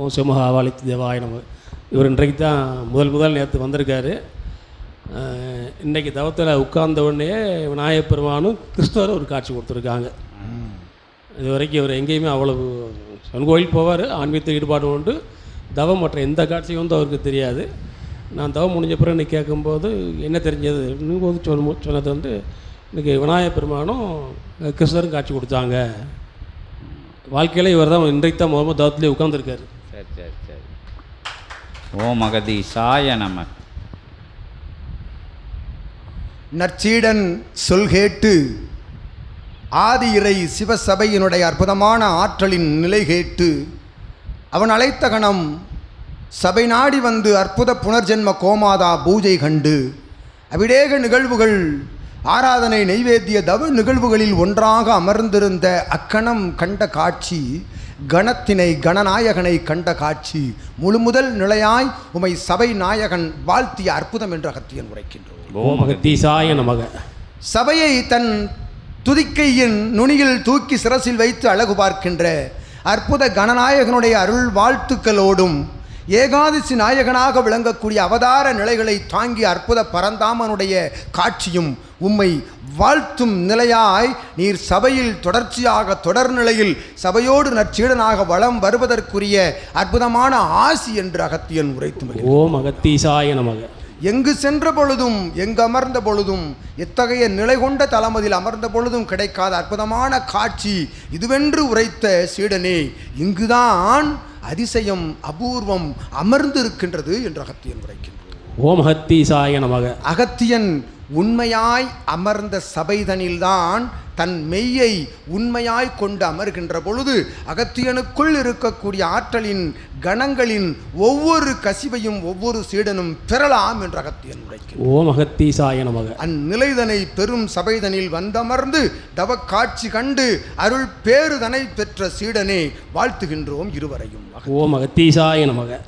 ஓம் தேவாய நம இவர் இன்றைக்கு தான் முதல் முதல் நேற்று வந்திருக்காரு. அஹ், இன்னைக்கு தவத்தில் உட்கார்ந்த உடனே விநாயகப் பெருமானும் ஒரு காட்சி கொடுத்துருக்காங்க. இது வரைக்கும் இவர் எங்கேயுமே அவ்வளவு சிவன் கோயில் போவார் ஆன்மீகத்தில் ஈடுபாடு உண்டு. தவம் மற்ற எந்த காட்சியும் வந்து அவருக்கு தெரியாது. நான் தவம் முடிஞ்ச பிறகு இன்னைக்கு கேட்கும்போது என்ன தெரிஞ்சது? இன்னும் போது சொல்ல சொன்னது வந்து இன்றைக்கி விநாயகப் பெருமானும் கிருஷ்ணரும் காட்சி கொடுத்தாங்க. வாழ்க்கையில் இவர் தான் இன்றைக்கு தான் முதல்ல தவத்திலே உட்காந்துருக்காரு சரி சரி சரி. ஓம் அகதீசாய நம. நற்சீடன் சொல் கேட்டு ஆதி இறை சிவசபையினுடைய அற்புதமான ஆற்றலின் நிலை கேட்டு அவன் அழைத்த கணம் சபை நாடி வந்து அற்புத புனர்ஜென்ம கோமாதா பூஜை கண்டு அபிடேக நிகழ்வுகள் ஆராதனை நைவேத்திய தவ நிகழ்வுகளில் ஒன்றாக அமர்ந்திருந்த அக்கணம் கண்ட காட்சி கணத்தினை கணநாயகனை கண்ட காட்சி முழுமுதல் நிலையாய் உமை சபை நாயகன் வாழ்த்திய அற்புதம் என்று அகத்தியன் உரைக்கின்றோம். சபையை தன் துதிக்கையின் நுனியில் தூக்கி சிரசில் வைத்து அழகு பார்க்கின்ற அற்புத கணநாயகனுடைய அருள் வாழ்த்துக்களோடும் ஏகாதசி நாயகனாக விளங்கக்கூடிய அவதார நிலைகளை தாங்கிய அற்புத பரந்தாமனுடைய காட்சியும் உம்மை வாழ்த்தும் நிலையாய் நீர் சபையில் தொடர்ச்சியாக தொடர் நிலையில் சபையோடு நற்சீடனாக வளம் வருவதற்குரிய அற்புதமான ஆசி என்று அகத்தியன் உரைத்து. ஓம் அகத்தீசாய நமக எங்கு சென்ற பொழுதும் எங்கு அமர்ந்த பொழுதும் எத்தகைய நிலை கொண்ட தளமதில் அமர்ந்த பொழுதும் கிடைக்காத அற்புதமான காட்சி இதுவென்று உரைத்த சீடனே இங்குதான் அதிசயம் அபூர்வம் அமர்ந்திருக்கின்றது என்று அகத்தியன் உரைக்கின்றார் ஓம் அகத்தீசாய நமக. அகத்தியன் உண்மையாய் அமர்ந்த சபைதனில்தான் தன் மெய்யை உண்மையாய் கொண்டு அமர்கின்ற பொழுது அகத்தியனுக்குள் இருக்கக்கூடிய ஆற்றலின் கணங்களின் ஒவ்வொரு கசிவையும் ஒவ்வொரு சீடனும் பெறலாம் என்று அகத்தியன் உரைக்கிறார் ஓம் அகத்தீசாய நமக. அந்நிலைதனை பெரும் சபைதனில் வந்தமர்ந்து தவ காட்சி கண்டு அருள் பேருதனை பெற்ற சீடனே வாழ்த்துகின்றோம் இருவரையும். ஓம் அகத்தீசாய நமக.